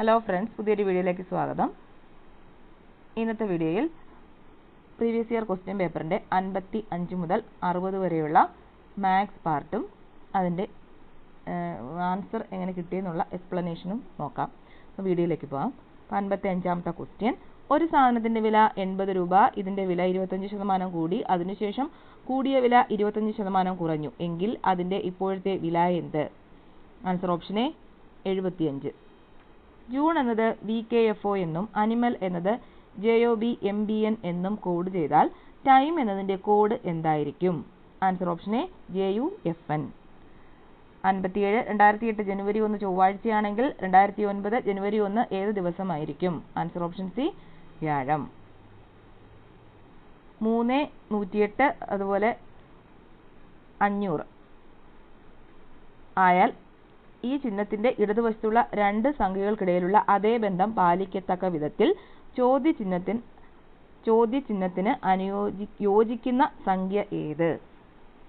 Hello friends പുതിയൊരു വീഡിയോയിലേക്ക് സ്വാഗതം. ഇന്നത്തെ വീഡിയോയിൽ പ്രീവിയസ് ഇയർ ക്വസ്റ്റ്യൻ പേപ്പറിന്റെ അൻപത്തി അഞ്ച് മുതൽ അറുപത് വരെയുള്ള മാത്സ് പാർട്ടും അതിന്റെ ആൻസർ എങ്ങനെ കിട്ടിയെന്നുള്ള എക്സ്പ്ലനേഷനും നോക്കാം. അപ്പോൾ വീഡിയോയിലേക്ക് പോകാം അപ്പോൾ അൻപത്തി അഞ്ചാമത്തെ ക്വസ്റ്റ്യൻ ഒരു സാധനത്തിന്റെ വില എൺപത് രൂപ ഇതിന്റെ വില ഇരുപത്തഞ്ച് ശതമാനം കൂടി അതിനുശേഷം കൂടിയ വില ഇരുപത്തഞ്ച് ശതമാനം കുറഞ്ഞു എങ്കിൽ അതിന്റെ ഇപ്പോഴത്തെ വില എന്ത്? ആൻസർ ഓപ്ഷൻ എ എഴുപത്തിയഞ്ച്. ജൂൺ എന്നത് വി കെ എഫ് ഒ എന്നും അനിമൽ എന്നത് J O B M B N എന്നും കോഡ് ചെയ്താൽ ടൈം എന്നതിന്റെ കോഡ് എന്തായിരിക്കും? Answer option A J U F N അൻപത്തിയേഴ് രണ്ടായിരത്തി എട്ട് ജനുവരി ഒന്ന് ചൊവ്വാഴ്ചയാണെങ്കിൽ രണ്ടായിരത്തി ഒൻപത് ജനുവരി ഒന്ന് ഏത് ദിവസമായിരിക്കും? ആൻസർ ഓപ്ഷൻ സി വ്യാഴം. മൂന്ന് നൂറ്റിയെട്ട് അതുപോലെ അഞ്ഞൂറ്. ആയാൽ ഈ ചിഹ്നത്തിന്റെ ഇടതുവശത്തുള്ള രണ്ട് സംഖ്യകൾക്കിടയിലുള്ള അതേ ബന്ധം പാലിക്കത്തക്ക വിധത്തിൽ ചോദ്യചിഹ്നത്തിന് ചോദ്യചിഹ്നത്തിന് അനുയോജി യോജിക്കുന്ന സംഖ്യ ഏത്?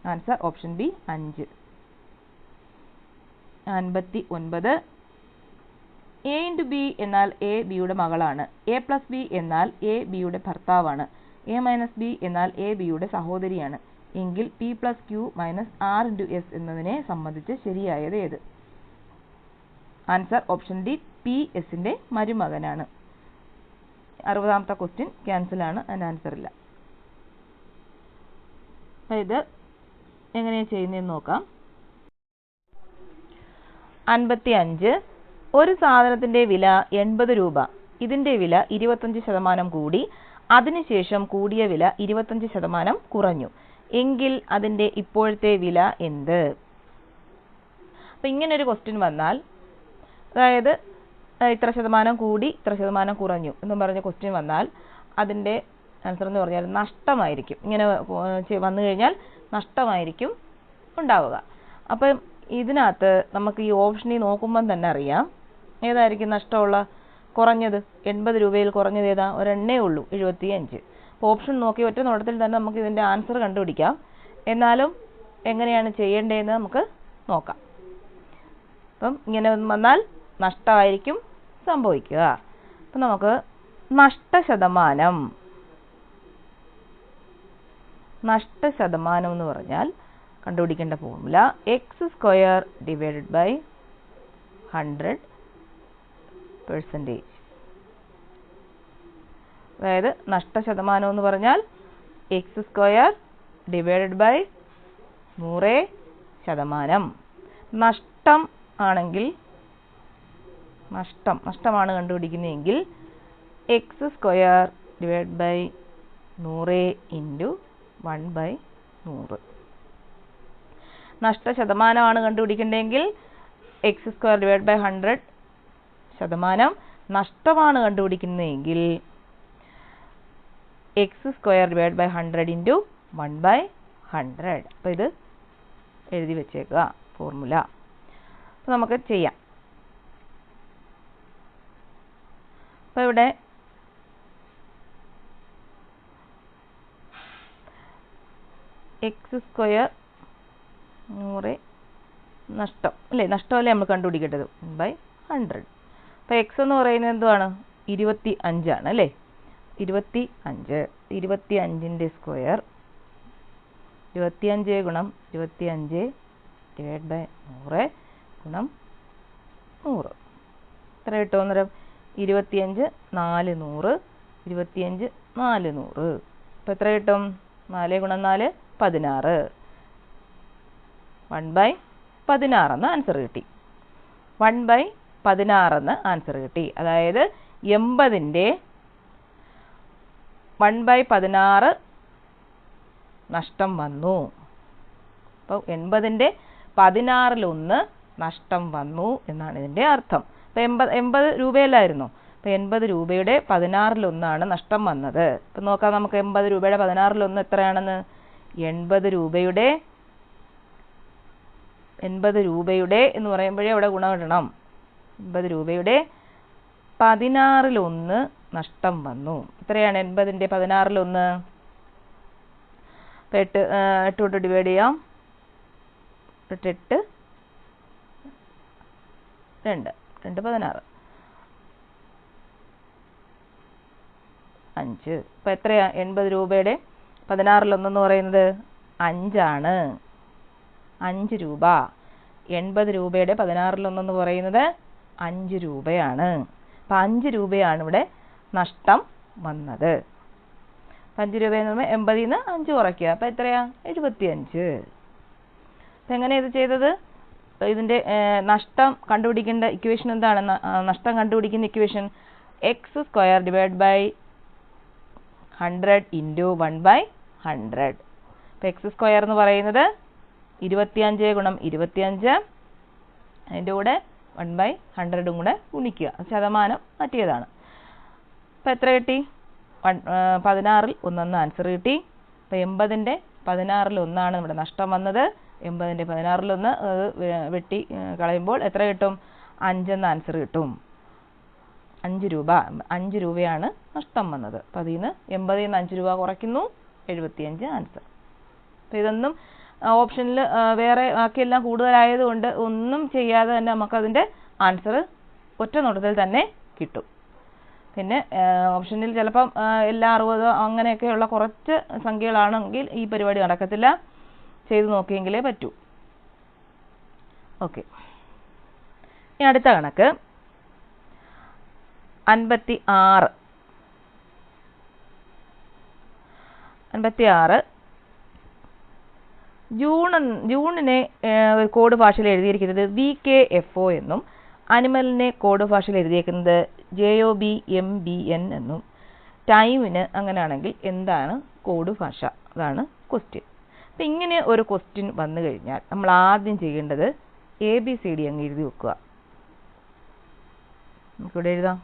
ആൻസർ ഓപ്ഷൻ ബി അഞ്ച്. അൻപത്തി ഒൻപത് എ ഇന്റു ബി എന്നാൽ എ ബിയുടെ മകളാണ്. എ പ്ലസ് ബി എന്നാൽ എ ബിയുടെ ഭർത്താവാണ്. എ മൈനസ് ബി എന്നാൽ എ ബിയുടെ സഹോദരിയാണ്. എങ്കിൽ P plus Q minus R into S എന്നതിനെ സംബന്ധിച്ച് ശരിയായത് ഏത്? ആൻസർ ഓപ്ഷൻ ഡി പി എസിന്റെ മരുമകനാണ്. അറുപതാമത്തെ ക്വസ്റ്റ്യൻ ക്യാൻസൽ ആണ് അതിന് ആൻസർ ഇല്ല. ഇത് എങ്ങനെയാണ് ചെയ്യുന്നതെന്ന് നോക്കാം. അൻപത്തി അഞ്ച് ഒരു സാധനത്തിന്റെ വില എൺപത് രൂപ. ഇതിന്റെ വില ഇരുപത്തഞ്ച് ശതമാനം കൂടി. അതിനുശേഷം കൂടിയ വില ഇരുപത്തഞ്ച് ശതമാനം കുറഞ്ഞു. എങ്കിൽ അതിന്റെ ഇപ്പോഴത്തെ വില എന്ത്? അപ്പൊ ഇങ്ങനൊരു ക്വസ്റ്റ്യൻ വന്നാൽ അതായത് ഇത്ര ശതമാനം കൂടി ഇത്ര ശതമാനം കുറഞ്ഞു എന്നും പറഞ്ഞ ക്വസ്റ്റ്യൻ വന്നാൽ അതിന്റെ ആൻസർ എന്ന് പറഞ്ഞാൽ നഷ്ടമായിരിക്കും. ഇങ്ങനെ വന്നു കഴിഞ്ഞാൽ നഷ്ടമായിരിക്കും ഉണ്ടാവുക. അപ്പം ഇതിനകത്ത് നമുക്ക് ഈ ഓപ്ഷനിൽ നോക്കുമ്പം തന്നെ അറിയാം. ഏതായിരിക്കും നഷ്ടമുള്ള? കുറഞ്ഞത്. എൺപത് രൂപയിൽ കുറഞ്ഞത് ഏതാ? ഒരെണ്ണേ ഉള്ളൂ എഴുപത്തിയഞ്ച്. അപ്പോൾ ഓപ്ഷൻ നോക്കി ഒറ്റ നോട്ടത്തിൽ തന്നെ നമുക്ക് ഇതിന്റെ ആൻസർ കണ്ടുപിടിക്കാം. എന്നാലും എങ്ങനെയാണ് ചെയ്യേണ്ടതെന്ന് നമുക്ക് നോക്കാം. അപ്പം ഇങ്ങനെ വന്നാൽ നഷ്ടമായിരിക്കും സംഭവിക്കുക. അപ്പം നമുക്ക് നഷ്ടശതമാനം. നഷ്ടശതമാനം എന്ന് പറഞ്ഞാൽ കണ്ടുപിടിക്കേണ്ട formula X square divided by hundred percentage അതായത് നഷ്ടശതമാനം എന്ന് പറഞ്ഞാൽ എക്സ് സ്ക്വയർ ഡിവൈഡഡ് ബൈ നൂറ് ശതമാനം. നഷ്ടം ആണെങ്കിൽ നഷ്ടം നഷ്ടമാണ് കണ്ടുപിടിക്കുന്നതെങ്കിൽ എക്സ് സ്ക്വയർ ഡിവൈഡ് ബൈ നൂറ് ഇന്റു വൺ ബൈ നൂറ്. നഷ്ട ശതമാനമാണ് കണ്ടുപിടിക്കേണ്ടതെങ്കിൽ X square divide by hundred ശതമാനം നഷ്ടമാണ് കണ്ടുപിടിക്കുന്നതെങ്കിൽ X square divide by hundred into one by hundred അപ്പോൾ ഇത് എഴുതി വെച്ചേക്കുക ഫോർമുല അപ്പോൾ നമുക്ക് ചെയ്യാം. അപ്പോൾ ഇവിടെ എക്സ് സ്ക്വയർ നൂറ് നഷ്ടം. അല്ലേ? നഷ്ടമല്ലേ നമ്മൾ കണ്ടുപിടിക്കേണ്ടത്? ബൈ ഹൺഡ്രഡ് അപ്പോൾ എക്സ് എന്ന് പറയുന്നത് എന്തുവാണ്? ഇരുപത്തി അഞ്ചാണ് അല്ലേ? ഇരുപത്തി അഞ്ച് ഇരുപത്തി അഞ്ചിന്റെ സ്ക്വയർ ഇരുപത്തി അഞ്ച് ഗുണം ഇരുപത്തി അഞ്ച് ഡിവൈഡ് ബൈ നൂറ് ഗുണം നൂറ്. എത്ര കിട്ടും അന്നേരം ഇരുപത്തിയഞ്ച് നാല് നൂറ് ഇരുപത്തിയഞ്ച് നാല് നൂറ്. ഇപ്പം എത്ര കിട്ടും? നാല് ഗുണം നാല് പതിനാറ്. വൺ ബൈ പതിനാറെന്ന് ആൻസർ കിട്ടി. വൺ ബൈ പതിനാറെന്ന് ആൻസർ കിട്ടി. അതായത് എൺപതിന്റെ വൺ ബൈ പതിനാറ് നഷ്ടം വന്നു. അപ്പോൾ എൺപതിന്റെ പതിനാറിലൊന്ന് നഷ്ടം വന്നു എന്നാണ് ഇതിന്റെ അർത്ഥം. അപ്പോൾ എൺപത് എൺപത് രൂപയല്ലായിരുന്നു. അപ്പോൾ എൺപത് രൂപയുടെ പതിനാറിലൊന്നാണ് നഷ്ടം വന്നത്. ഇപ്പം നോക്കാം നമുക്ക് എൺപത് രൂപയുടെ പതിനാറിലൊന്ന് എത്രയാണെന്ന്? എൺപത് രൂപയുടെ എൺപത് രൂപയുടെ എന്ന് പറയുമ്പോഴേ അവിടെ ഗുണം ഇടണം എൺപത് രൂപയുടെ പതിനാറിലൊന്ന് നഷ്ടം വന്നു. എത്രയാണ് എൺപതിന്റെ പതിനാറിലൊന്ന്? അപ്പം എട്ട് എട്ട് കൊണ്ട് ഡിവൈഡ് ചെയ്യാം. എട്ട് രണ്ട്. രണ്ട് പതിനാറ്. അഞ്ച്. ഇപ്പം എത്രയാ? എൺപത് രൂപയുടെ പതിനാറിലൊന്നെന്ന് പറയുന്നത് അഞ്ചാണ്. അഞ്ച് രൂപ. എൺപത് രൂപയുടെ പതിനാറിലൊന്നെന്ന് പറയുന്നത് അഞ്ച് രൂപയാണ്. അപ്പം അഞ്ച് രൂപയാണ് ഇവിടെ നഷ്ടം വന്നത്. അഞ്ച് രൂപയെന്ന് പറയുമ്പോൾ എൺപതിൽ നിന്ന് അഞ്ച് കുറയ്ക്കുക. അപ്പം എത്രയാ? എഴുപത്തിയഞ്ച്. അപ്പം എങ്ങനെയാണ് ഇത് ചെയ്തത്? ഇതിന്റെ നഷ്ടം കണ്ടുപിടിക്കേണ്ട ഇക്വേഷൻ എന്താണ് നഷ്ടം കണ്ടുപിടിക്കുന്ന equation X square divide by hundred into one by hundred ഇപ്പം എക്സ് സ്ക്വയർ എന്ന് പറയുന്നത് ഇരുപത്തിയഞ്ച് ഗുണം ഇരുപത്തിയഞ്ച് അതിന്റെ കൂടെ വൺ ബൈ ഹൺഡ്രഡും കൂടെ ഗുണിക്കുക. ശതമാനം മാറ്റിയതാണ്. അപ്പം എത്ര കിട്ടി? വൺ പതിനാറിൽ ഒന്നെന്ന് ആൻസർ കിട്ടി. അപ്പം എൺപതിന്റെ പതിനാറിൽ ഒന്നാണ് നമ്മുടെ നഷ്ടം വന്നത്. എൺപതിന്റെ പതിനാറിലൊന്ന് അത് വെട്ടി കളയുമ്പോൾ എത്ര കിട്ടും? അഞ്ചെന്ന് ആൻസർ കിട്ടും. അഞ്ച് രൂപ. അഞ്ച് രൂപയാണ് നഷ്ടം വന്നത്. നിന്ന് എൺപതിൽ നിന്ന് അഞ്ച് രൂപ കുറയ്ക്കുന്നു. എഴുപത്തിയഞ്ച് ആൻസർ. അപ്പം ഇതൊന്നും ഓപ്ഷനിൽ വേറെ ബാക്കിയെല്ലാം കൂടുതലായതുകൊണ്ട് ഒന്നും ചെയ്യാതെ തന്നെ നമുക്കതിന്റെ ആൻസർ ഒറ്റ നോട്ടത്തിൽ തന്നെ കിട്ടും. പിന്നെ ഓപ്ഷനിൽ ചിലപ്പം എല്ലാ അറുപതോ അങ്ങനെയൊക്കെയുള്ള കുറച്ച് സംഖ്യകളാണെങ്കിൽ ഈ പരിപാടി നടക്കത്തില്ല. ചെയ്തു നോക്കിയെങ്കിലേ പറ്റൂ. ഓക്കെ. ഇനി അടുത്ത കണക്ക്. അൻപത്തി ആറ് അൻപത്തി ആറ് ജൂൺ ജൂണിനെ ഒരു കോഡ് ഭാഷയിൽ എഴുതിയിരിക്കുന്നത് വി കെ എഫ് ഒ എന്നും അനിമലിനെ കോഡ് ഭാഷയിൽ എഴുതിയിരിക്കുന്നത് J O B M B N എന്നും ടൈമിന് അങ്ങനെയാണെങ്കിൽ എന്താണ് കോഡ് ഭാഷ? അതാണ് ക്വസ്റ്റ്യൻ. അപ്പം ഇങ്ങനെ ഒരു ക്വസ്റ്റ്യൻ വന്നു കഴിഞ്ഞാൽ നമ്മൾ ആദ്യം ചെയ്യേണ്ടത് എ ബി സി ഡി അങ്ങ് എഴുതി വെക്കുക നമുക്കിവിടെ എഴുതാം.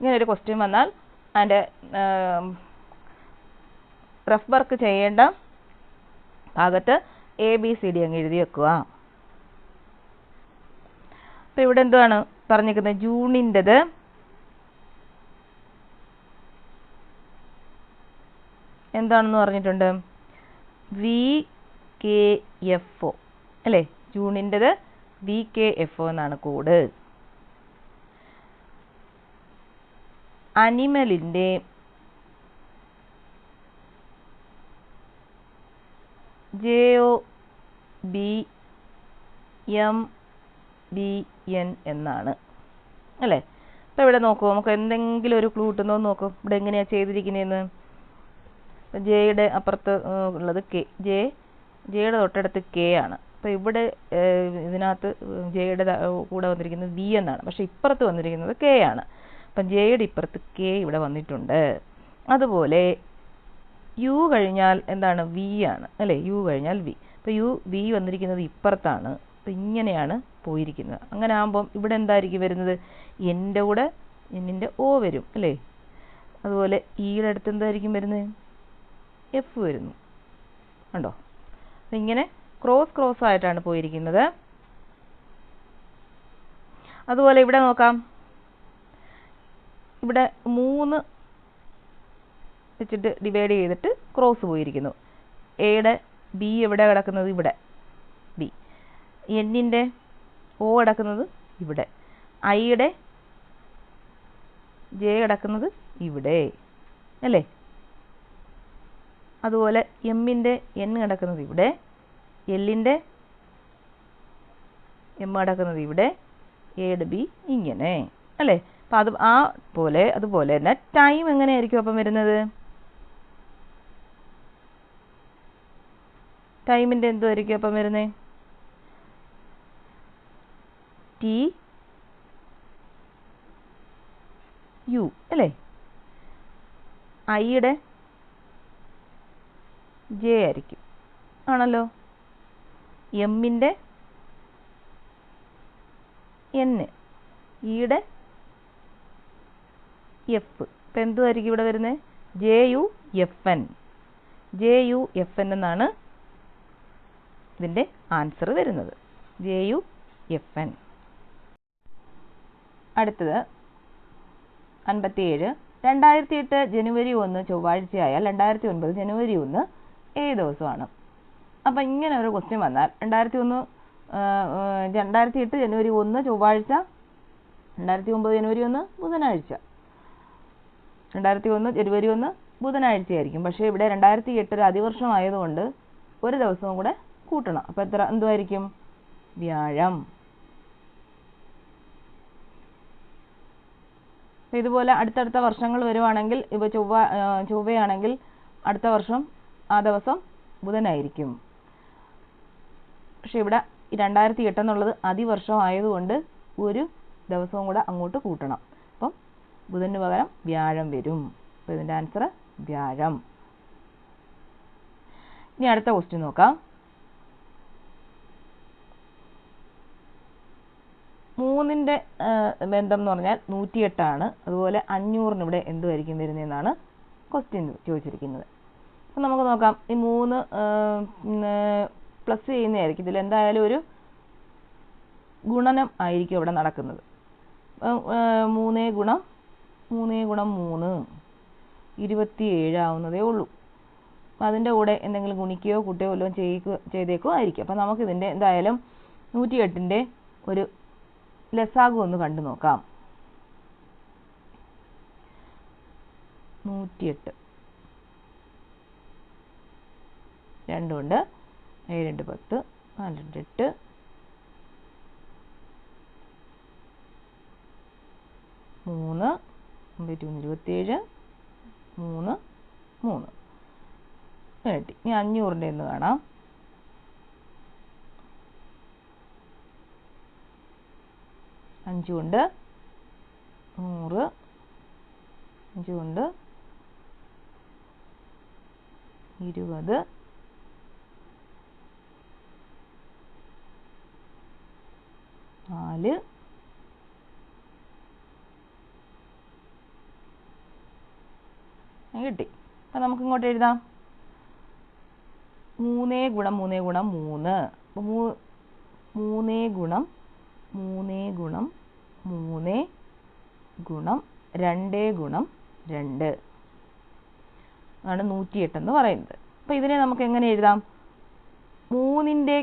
ഇങ്ങനെ ഒരു ക്വസ്റ്റ്യൻ വന്നാൽ അതിന്റെ റഫ് വർക്ക് ചെയ്യേണ്ട ഭാഗത്ത് എ ബി സി ഡി അങ്ങ് എഴുതി വെക്കുക. അപ്പോൾ ഇവിടെ എന്താണ് പറഞ്ഞിരിക്കുന്നത്? ജൂണിന്റെത് എന്താണെന്ന് പറഞ്ഞിട്ടുണ്ട്? വി കെ എഫ് ഒ അല്ലേ? ജൂണിന്റെത് വി കെ എഫ് ഒ എന്നാണ് code. അനിമലിന്റെ J O B M B N എന്നാണ്. അല്ലേ? അപ്പോൾ ഇവിടെ നോക്കൂ നമുക്ക് എന്തെങ്കിലും ഒരു ക്ലൂ കിട്ടുന്നോ നോക്കൂ. ഇവിടെ എങ്ങനെയാണ് ചെയ്തിരിക്കുന്നതെന്ന് ജെയുടെ അപ്പുറത്ത് ഉള്ളത് കെ ജെ ജെയുടെ തൊട്ടടുത്ത് കെ ആണ്. അപ്പോൾ ഇവിടെ ഇതിനകത്ത് ജെയുടെ കൂടെ വന്നിരിക്കുന്നത് വി എന്നാണ്. പക്ഷേ ഇപ്പുറത്ത് വന്നിരിക്കുന്നത് കെ ആണ്. അപ്പം ജെയുടെ ഇപ്പുറത്ത് കെ ഇവിടെ വന്നിട്ടുണ്ട്. അതുപോലെ യു കഴിഞ്ഞാൽ എന്താണ് വി ആണ് അല്ലേ? യു കഴിഞ്ഞാൽ വി അപ്പോൾ യു വി വന്നിരിക്കുന്നത് ഇപ്പുറത്താണ്. അപ്പോൾ ഇങ്ങനെയാണ് പോയിരിക്കുന്നത്. അങ്ങനെ ആകുമ്പം ഇവിടെ എന്തായിരിക്കും വരുന്നത്? എന്റെ കൂടെ എന്നിന്റെ ഒ വരും അല്ലേ? അതുപോലെ ഈയുടെ അടുത്ത് എന്തായിരിക്കും വരുന്നത്? എഫ് വരുന്നു. ഉണ്ടോ അപ്പം ഇങ്ങനെ ക്രോസ് ക്രോസ് ആയിട്ടാണ് പോയിരിക്കുന്നത്. അതുപോലെ ഇവിടെ നോക്കാം. ഇവിടെ മൂന്ന് വെച്ചിട്ട് ഡിവൈഡ് ചെയ്തിട്ട് ക്രോസ് പോയിരിക്കുന്നു. എയുടെ ബി എവിടെ കിടക്കുന്നത്? ഇവിടെ. ബി എന്നിന്റെ ഒ കിടക്കുന്നത് ഇവിടെ. ഐയുടെ ജെ കിടക്കുന്നത് ഇവിടെ. അല്ലേ? അതുപോലെ എമ്മിന്റെ എൻ കിടക്കുന്നത് ഇവിടെ. എല്ലിന്റെ എം കിടക്കുന്നത് ഇവിടെ. എയുടെ ബി ഇങ്ങനെ. അല്ലേ? അപ്പം അത് ആ പോലെ അതുപോലെ തന്നെ ടൈം എങ്ങനെയായിരിക്കും അപ്പം വരുന്നത്? ടൈമിന്റെ എന്തുമായിരിക്കും അപ്പം വരുന്നത് ടി യു അല്ലേ? ഐയുടെ ജെ ആയിരിക്കും. ആണല്ലോ? എമ്മിന്റെ എൻ ഇയുടെ എഫ് ഇപ്പം എന്തുമായിരിക്കും ഇവിടെ വരുന്നത് J U F N J U F N എന്നാണ് ഇതിന്റെ ആൻസർ വരുന്നത്. ജെ യു എഫ് എൻ അടുത്തത് അൻപത്തിയേഴ് രണ്ടായിരത്തി എട്ട് ജനുവരി ഒന്ന് ചൊവ്വാഴ്ചയായാൽ രണ്ടായിരത്തി ഒൻപത് ജനുവരി ഒന്ന് ഏഴ് ദിവസമാണ്. അപ്പം ഇങ്ങനെ ഒരു ക്വസ്റ്റ്യൻ വന്നാൽ രണ്ടായിരത്തി ഒന്ന് രണ്ടായിരത്തി എട്ട് ജനുവരി ഒന്ന് ചൊവ്വാഴ്ച രണ്ടായിരത്തി ഒമ്പത് ജനുവരി ഒന്ന് ബുധനാഴ്ച. രണ്ടായിരത്തി ഒന്ന് ജനുവരി ഒന്ന് ബുധനാഴ്ചയായിരിക്കും. പക്ഷേ ഇവിടെ രണ്ടായിരത്തി എട്ട് ഒരു അതിവർഷമായതുകൊണ്ട് ഒരു ദിവസവും കൂടെ കൂട്ടണം. അപ്പോൾ എത്ര? എന്തുമായിരിക്കും വ്യാഴം. ഇതുപോലെ അടുത്തടുത്ത വർഷങ്ങൾ വരുവാണെങ്കിൽ ഇവ ചൊവ്വ ചൊവ്വയാണെങ്കിൽ അടുത്ത വർഷം ആ ദിവസം ബുധനായിരിക്കും. പക്ഷെ ഇവിടെ രണ്ടായിരത്തി എട്ട് എന്നുള്ളത് അതിവർഷം ആയതുകൊണ്ട് ഒരു ദിവസവും കൂടെ അങ്ങോട്ട് കൂട്ടണം. അപ്പം ബുധന് പകരം വ്യാഴം വരും. അപ്പോൾ ഇതിന്റെ ആൻസർ വ്യാഴം. ഇനി അടുത്ത ക്വസ്റ്റ്യൻ നോക്കാം. മൂന്നിന്റെ ബന്ധം എന്ന് പറഞ്ഞാൽ നൂറ്റിയെട്ടാണ്. അതുപോലെ അഞ്ഞൂറിന് ഇവിടെ എന്തുമായിരിക്കും വരുന്നതെന്നാണ് ക്വസ്റ്റ്യൻ ചോദിച്ചിരിക്കുന്നത്. അപ്പം നമുക്ക് നോക്കാം. ഈ മൂന്ന് പ്ലസ് ചെയ്യുന്നതായിരിക്കും. ഇതിൽ എന്തായാലും ഒരു ഗുണനം ആയിരിക്കും ഇവിടെ നടക്കുന്നത്. മൂന്നേ ഗുണം മൂന്നേ ഗുണം മൂന്ന് ഇരുപത്തിയേഴ് ആവുന്നതേ ഉള്ളൂ. അതിന്റെ കൂടെ എന്തെങ്കിലും ഗുണിക്കുകയോ കൂട്ടുകയോ വല്ലതും ചെയ്യുക ചെയ്തേക്കോ ആയിരിക്കും. അപ്പം നമുക്കിതിന്റെ എന്തായാലും നൂറ്റിയെട്ടിന്റെ ഒരു ലസാഗു ഒന്ന് കണ്ടു നോക്കാം. നൂറ്റിയെട്ട്. രണ്ടുണ്ട്. ഏഴ് രണ്ട് പത്ത്. നാല് രണ്ട് എട്ട്. മൂന്ന്. ഒമ്പത് മൂന്ന് ഇരുപത്തിയേഴ്. മൂന്ന്. മൂന്ന്. ഇനി അഞ്ഞൂറിന്റെ ഒന്ന് കാണാം. അഞ്ച് കൊണ്ട് നൂറ്. അഞ്ച് കൊണ്ട് ഇരുപത്. നാല്. കിട്ടി. അപ്പം നമുക്ക് ഇങ്ങോട്ട് എഴുതാം. മൂന്നേ ഗുണം മൂന്നേ ഗുണം മൂന്ന്. അപ്പോൾ മൂ മൂന്നേ ഗുണം മൂന്നേ ഗുണം മൂന്നേ ഗുണം രണ്ട് ഗുണം രണ്ട്. ആണ് നൂറ്റിയെട്ടെന്ന് പറയുന്നത്. അപ്പോൾ ഇതിനെ നമുക്ക് എങ്ങനെ എഴുതാം? മൂന്നിന്റെ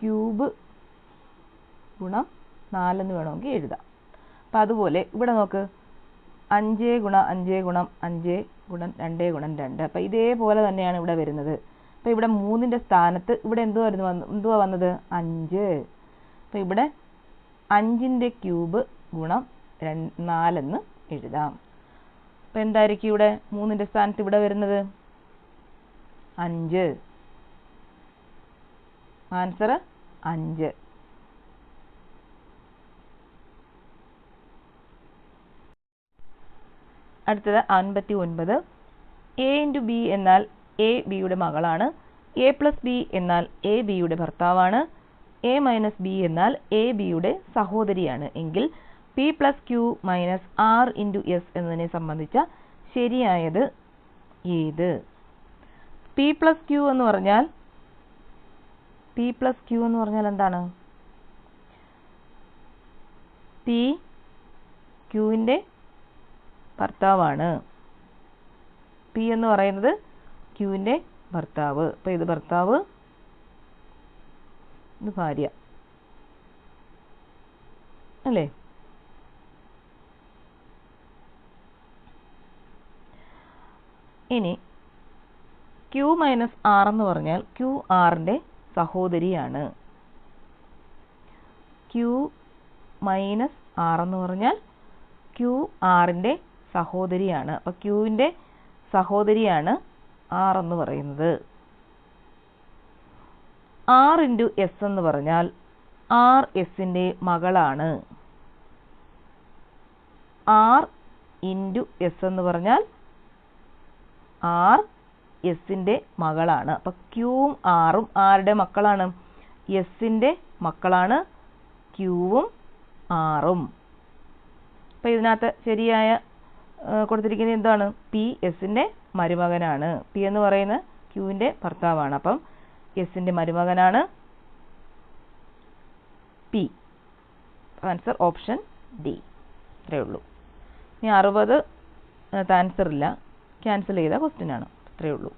ക്യൂബ് ഗുണം നാലെന്ന് വേണമെങ്കിൽ എഴുതാം. അപ്പം അതുപോലെ ഇവിടെ നോക്ക്. അഞ്ച് ഗുണം അഞ്ച് ഗുണം അഞ്ച് ഗുണം രണ്ട് ഗുണം രണ്ട്. അപ്പം ഇതേപോലെ തന്നെയാണ് ഇവിടെ വരുന്നത്. അപ്പം ഇവിടെ മൂന്നിന്റെ സ്ഥാനത്ത് ഇവിടെ എന്തുവായിരുന്നു വന്ന് എന്തുവാ വന്നത്? അഞ്ച്. അപ്പം ഇവിടെ അഞ്ചിന്റെ ക്യൂബ് ഗുണം ര നാലെന്ന് എഴുതാം. അപ്പം എന്തായിരിക്കും ഇവിടെ? മൂന്നിന്റെ സ്ഥാനത്ത് ഇവിടെ വരുന്നത്? അഞ്ച്. ആൻസർ അഞ്ച്. അടുത്തത് അൻപത്തി ഒൻപത് എ ഇന്റു ബി എന്നാൽ എ ബിയുടെ മകളാണ്. എ പ്ലസ് ബി എന്നാൽ എ ബിയുടെ ഭർത്താവാണ്. എ മൈനസ് ബി എന്നാൽ എ ബിയുടെ സഹോദരിയാണ്. എങ്കിൽ P plus Q minus R into S എന്നതിനെ സംബന്ധിച്ച ശരിയായത് ഏത്? പി പ്ലസ് ക്യു എന്ന് പറഞ്ഞാൽ പി പ്ലസ് ക്യു എന്ന് പറഞ്ഞാൽ എന്താണ്? പി ക്യൂവിന്റെ ഭർത്താവാണ്. പി എന്ന് പറയുന്നത് ക്യൂവിന്റെ ഭർത്താവ്. അപ്പോൾ ഇത് ഭർത്താവ് ഇത് ഭാര്യ. അല്ലേ? ഇനി ക്യു മൈനസ് ആർ എന്ന് പറഞ്ഞാൽ ക്യു ആറിന്റെ സഹോദരിയാണ്. ക്യു മൈനസ് ആർ എന്ന് പറഞ്ഞാൽ ക്യു ആറിന്റെ സഹോദരിയാണ്. അപ്പോൾ ക്യൂവിന്റെ സഹോദരിയാണ് ആർ എന്ന് പറയുന്നത്. ആർ ഇന്റു എസ് എന്ന് പറഞ്ഞാൽ ആർ എസിന്റെ മകളാണ്. ആർ ഇന്റു എസ് എന്ന് പറഞ്ഞാൽ ആർ എസിന്റെ മകളാണ്. അപ്പം ക്യൂവും ആറും ആരുടെ മക്കളാണ്? എസിന്റെ മക്കളാണ് ക്യൂവും ആറും അപ്പം ഇതിനകത്ത് ശരിയായ കൊടുത്തിരിക്കുന്നത് എന്താണ്? പി എസിന്റെ മരുമകനാണ്. പി എന്ന് പറയുന്ന ക്യൂവിന്റെ ഭർത്താവാണ്. അപ്പം എസിന്റെ മരുമകനാണ് പി. Answer option D. ഇത്രയേ ഉള്ളൂ ഇനി അറുപത് ആൻസർ ഇല്ല. ക്യാൻസൽ ചെയ്ത ക്വസ്റ്റ്യൻ ആണ്. ഇത്രയേ ഉള്ളൂ